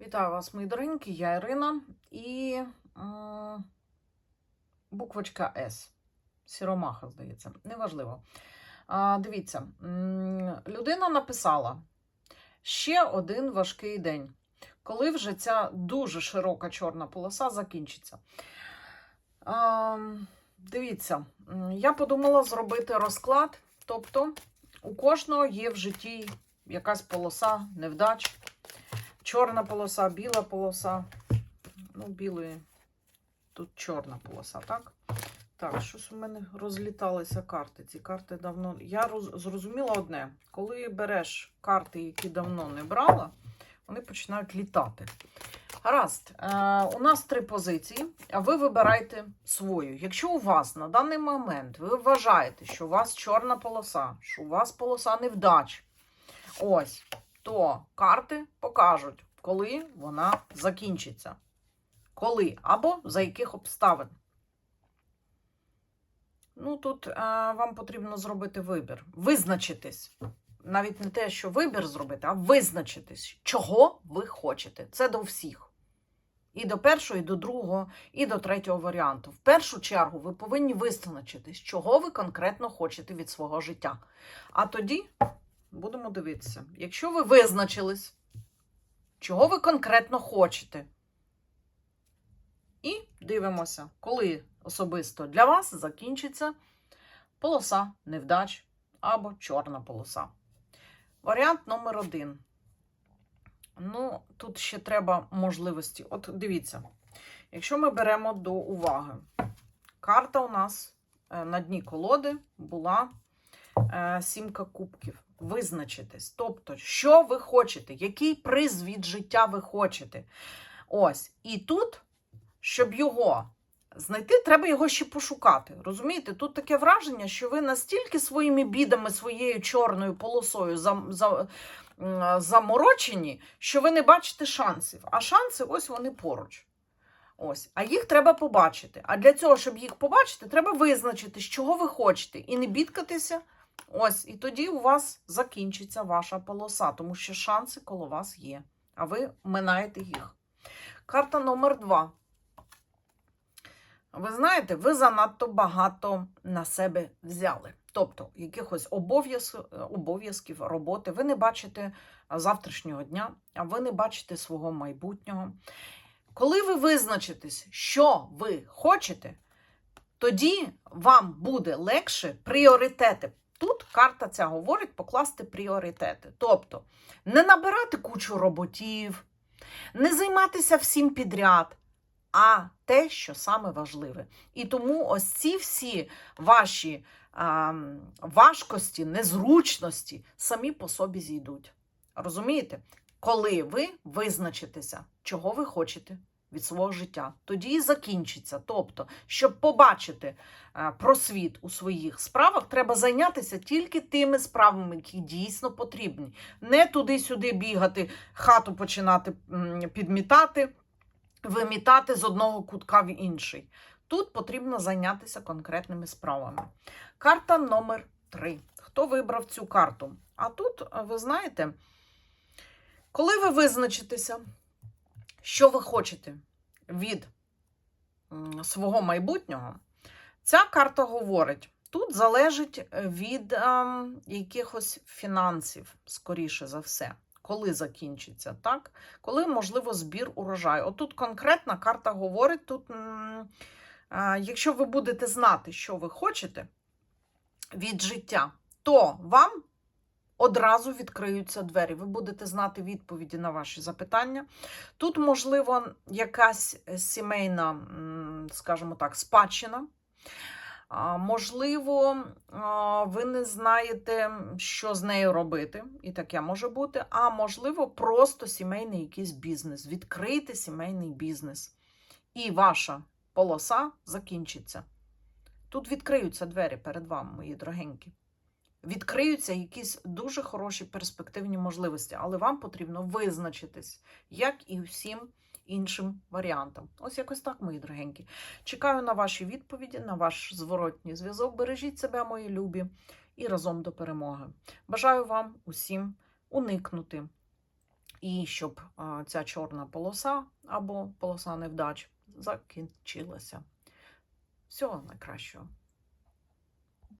Вітаю вас, мої дорогенькі, я Ірина і м, буквочка С. Сіромаха, здається, неважливо. А, дивіться, людина написала ще один важкий день, коли вже ця дуже широка чорна полоса закінчиться. А, дивіться, я подумала зробити розклад, тобто у кожного є в житті якась полоса невдач. Чорна полоса, біла полоса. Ну, білої. Тут чорна полоса, так? Так, щось у мене розліталися карти. Ці карти давно. Я роз... зрозуміла одне: коли береш карти, які давно не брала, вони починають літати. Гаразд, е, у нас три позиції, а ви вибирайте свою. Якщо у вас на даний момент ви вважаєте, що у вас чорна полоса, що у вас полоса невдач, ось, то карти покажуть, коли вона закінчиться. Коли або за яких обставин. Ну, тут е, вам потрібно зробити вибір. Визначитись. Навіть не те, що вибір зробити, а визначитись, чого ви хочете. Це до всіх. І до першого, і до другого, і до третього варіанту. В першу чергу ви повинні визначитись, чого ви конкретно хочете від свого життя. А тоді будемо дивитися. Якщо ви визначились, чого ви конкретно хочете. І дивимося, коли особисто для вас закінчиться полоса невдач або чорна полоса. Варіант номер один. Ну, тут ще треба можливості. От дивіться, якщо ми беремо до уваги, карта у нас е, на дні колоди була сімка кубків. Визначитись. Тобто, що ви хочете, який приз від життя ви хочете. Ось. І тут, щоб його знайти, треба його ще пошукати. Розумієте? Тут таке враження, що ви настільки своїми бідами, своєю чорною полосою за, за, заморочені, що ви не бачите шансів. А шанси ось вони поруч. Ось, а їх треба побачити. А для цього, щоб їх побачити, треба визначити, з чого ви хочете, і не бідкатися. Ось, і тоді у вас закінчиться ваша полоса, тому що шанси коло вас є, а ви минаєте їх. Карта номер два. Ви знаєте, ви занадто багато на себе взяли. Тобто, якихось обов'язків, роботи. Ви не бачите завтрашнього дня, а ви не бачите свого майбутнього. Коли ви визначитесь, що ви хочете, тоді вам буде легше пріоритети. Тут карта ця говорить покласти пріоритети. Тобто не набирати кучу роботів, не займатися всім підряд, а те, що саме важливе. І тому ось ці всі ваші а, важкості, незручності самі по собі зійдуть. Розумієте? Коли ви визначитеся, чого ви хочете від свого життя, тоді і закінчиться. Тобто, щоб побачити е, просвіт у своїх справах, треба зайнятися тільки тими справами, які дійсно потрібні. Не туди-сюди бігати, хату починати підмітати, вимітати з одного кутка в інший. Тут потрібно зайнятися конкретними справами. Карта номер 3. Хто вибрав цю карту? А тут, ви знаєте, коли ви визначитеся, що ви хочете від свого майбутнього, ця карта говорить, тут залежить від ем, якихось фінансів, скоріше за все. Коли закінчиться, так? Коли, можливо, збір урожаю. Отут конкретна карта говорить: тут, м, якщо ви будете знати, що ви хочете від життя, то вам одразу відкриються двері. Ви будете знати відповіді на ваші запитання. Тут, можливо, якась сімейна, скажімо так, спадщина. Можливо, ви не знаєте, що з нею робити, і таке може бути. А можливо, просто сімейний якийсь бізнес. Відкрийте сімейний бізнес. І ваша полоса закінчиться. Тут відкриються двері перед вами, мої дорогенькі. Відкриються якісь дуже хороші перспективні можливості, але вам потрібно визначитись, як і всім іншим варіантам. Ось якось так, мої дорогенькі. Чекаю на ваші відповіді, на ваш зворотній зв'язок. Бережіть себе, мої любі, і разом до перемоги. Бажаю вам усім уникнути і щоб ця чорна полоса або полоса невдач закінчилася. Всього найкращого.